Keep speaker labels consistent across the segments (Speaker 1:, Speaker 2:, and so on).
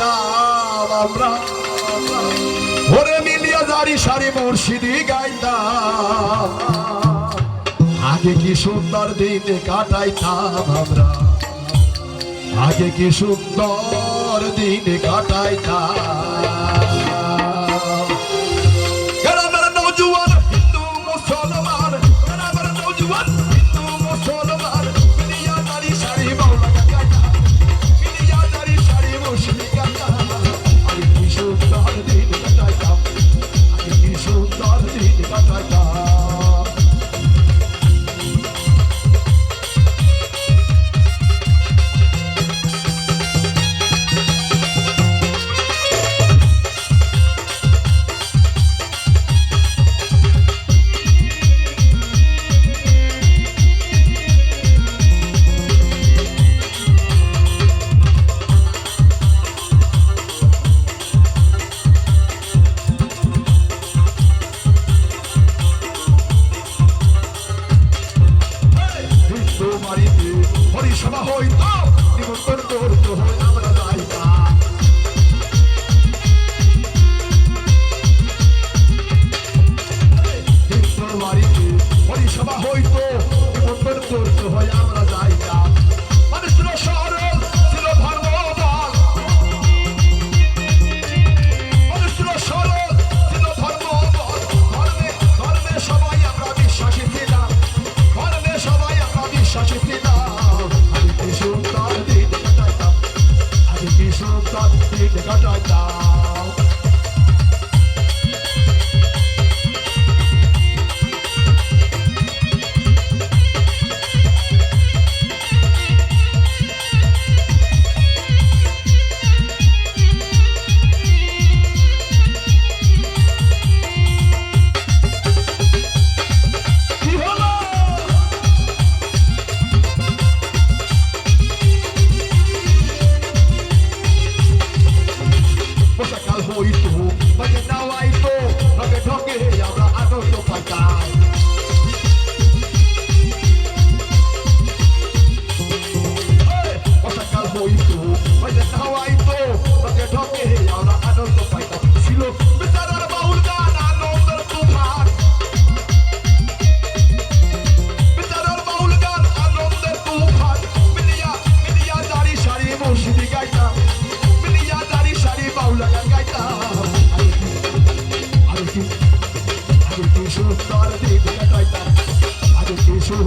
Speaker 1: গাইতাম আমরা ভোরে মিলিয়া দাড়ি সারি মুর্শিদি গাইতাম। আগে কি সুন্দর দিনে কাটাইতাম আমরা? আগে কি সুন্দর দিনে কাটাইতাম?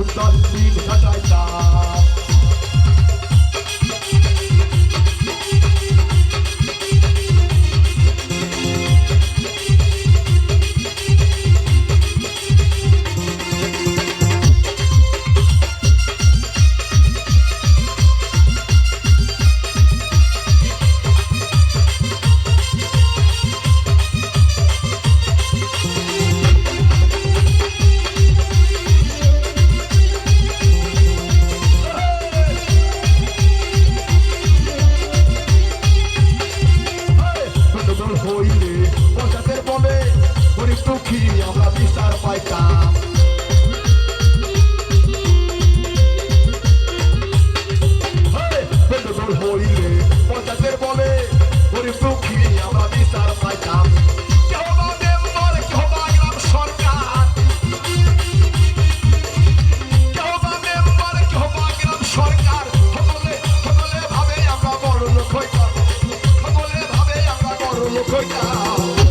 Speaker 1: could not see the night I saw. Oh.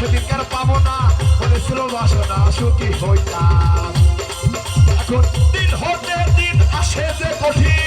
Speaker 1: সেদিন কেন পাবো না? বলেছিল বাসনা সুখী হইতাম। এখন দিন হতে দিন আসে যে কঠিন